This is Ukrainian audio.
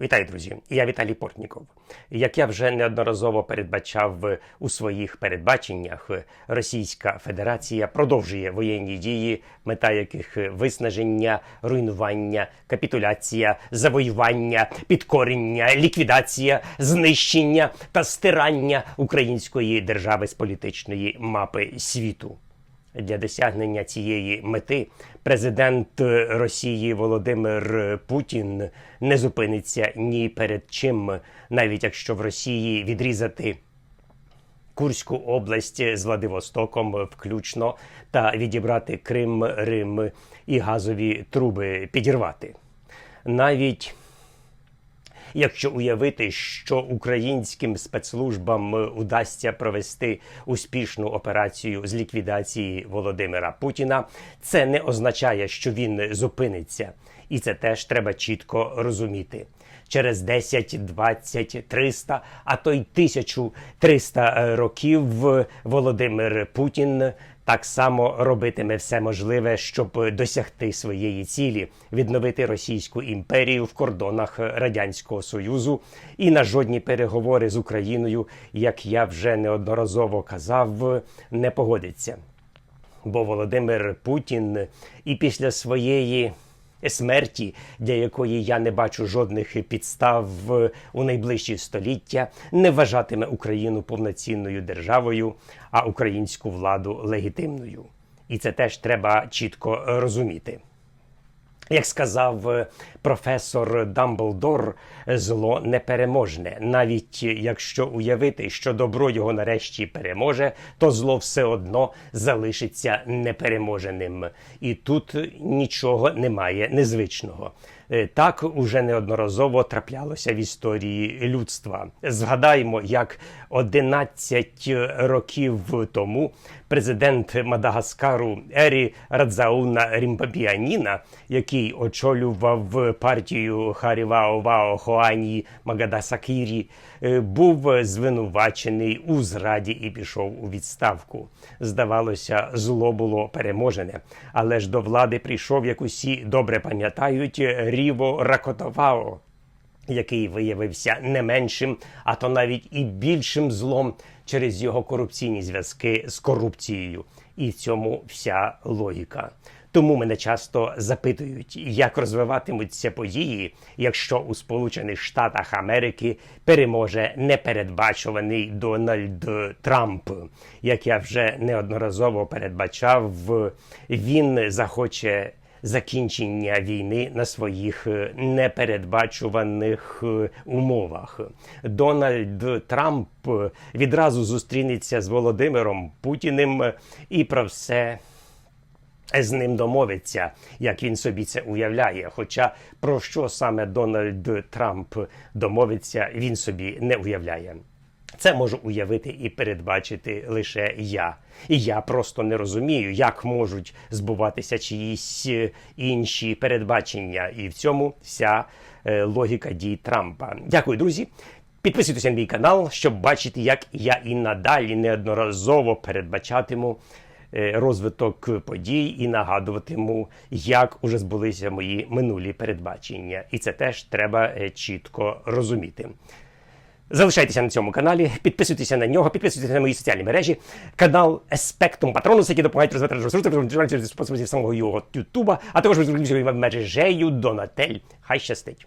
Вітаю, друзі! Я Віталій Портніков. Як я вже неодноразово передбачав у своїх передбаченнях, Російська Федерація продовжує воєнні дії, мета яких виснаження, руйнування, капітуляція, завоювання, підкорення, ліквідація, знищення та стирання української держави з політичної мапи світу. Для досягнення цієї мети президент Росії Володимир Путін не зупиниться ні перед чим, навіть якщо в Росії відрізати Курську область з Владивостоком включно та відібрати Крим, Рим і газові труби підірвати. Навіть Якщо уявити, що українським спецслужбам удасться провести успішну операцію з ліквідації Володимира Путіна, це не означає, що він зупиниться, і це теж треба чітко розуміти. Через 10, 20, 300, а то й 1300 років Володимир Путін так само робитиме все можливе, щоб досягти своєї цілі, відновити Російську імперію в кордонах Радянського Союзу і на жодні переговори з Україною, як я вже неодноразово казав, не погодиться. Бо Володимир Путін і після своєї смерті, для якої я не бачу жодних підстав у найближчі століття, не вважатиме Україну повноцінною державою, а українську владу легітимною. І це теж треба чітко розуміти. Як сказав е, професор Дамблдор, зло непереможне. Навіть якщо уявити, що добро його нарешті переможе, то зло все одно залишиться непереможеним. І тут нічого немає незвичного. Е, Так уже неодноразово траплялося в історії людства. Згадаємо, як 11 років тому президент Мадагаскару Ері Радзауна Рімпапіаніна, який очолював партію Харівао Вао Хоані Магадасакірі, е, був звинувачений у зраді і пішов у відставку. Здавалося, зло було переможене, але ж до влади прийшов, як усі добре пам'ятають, Ріво Ракотовао який виявився не меншим, а то навіть і більшим злом через його корупційні зв'язки з корупцією. І в цьому вся логіка. Тому мене часто запитують, як розвиватимуться події, якщо у Сполучених Штатах Америки переможе непередбачуваний Дональд Трамп. Як я вже неодноразово передбачав, він захоче закінчення війни на своїх е, непередбачуваних е, умовах. Дональд Трамп е, відразу зустрінеться з Володимиром Путіним і про все. З ним домовиться, як він собі це уявляє. Хоча про що саме Дональд Трамп домовиться, він собі не уявляє. Це можу уявити і передбачити лише я. І я просто не розумію, як можуть збуватися чиїсь е, інші передбачення. І в цьому вся е, логіка дій Трампа. Дякую, друзі. Підписуйтесь на мій канал, щоб бачити, як я і надалі неодноразово передбачатиму е, розвиток подій і нагадуватиму, як уже збулися мої минулі передбачення. І це теж треба чітко розуміти. Залишайтеся на цьому каналі, підписуйтеся на нього, підписуйтеся на мої соціальні мережі, канал Еспектум Патронус, який допомагають розвивати ресурси самого його Ютуба, а також мережею Донатель. Хай щастить!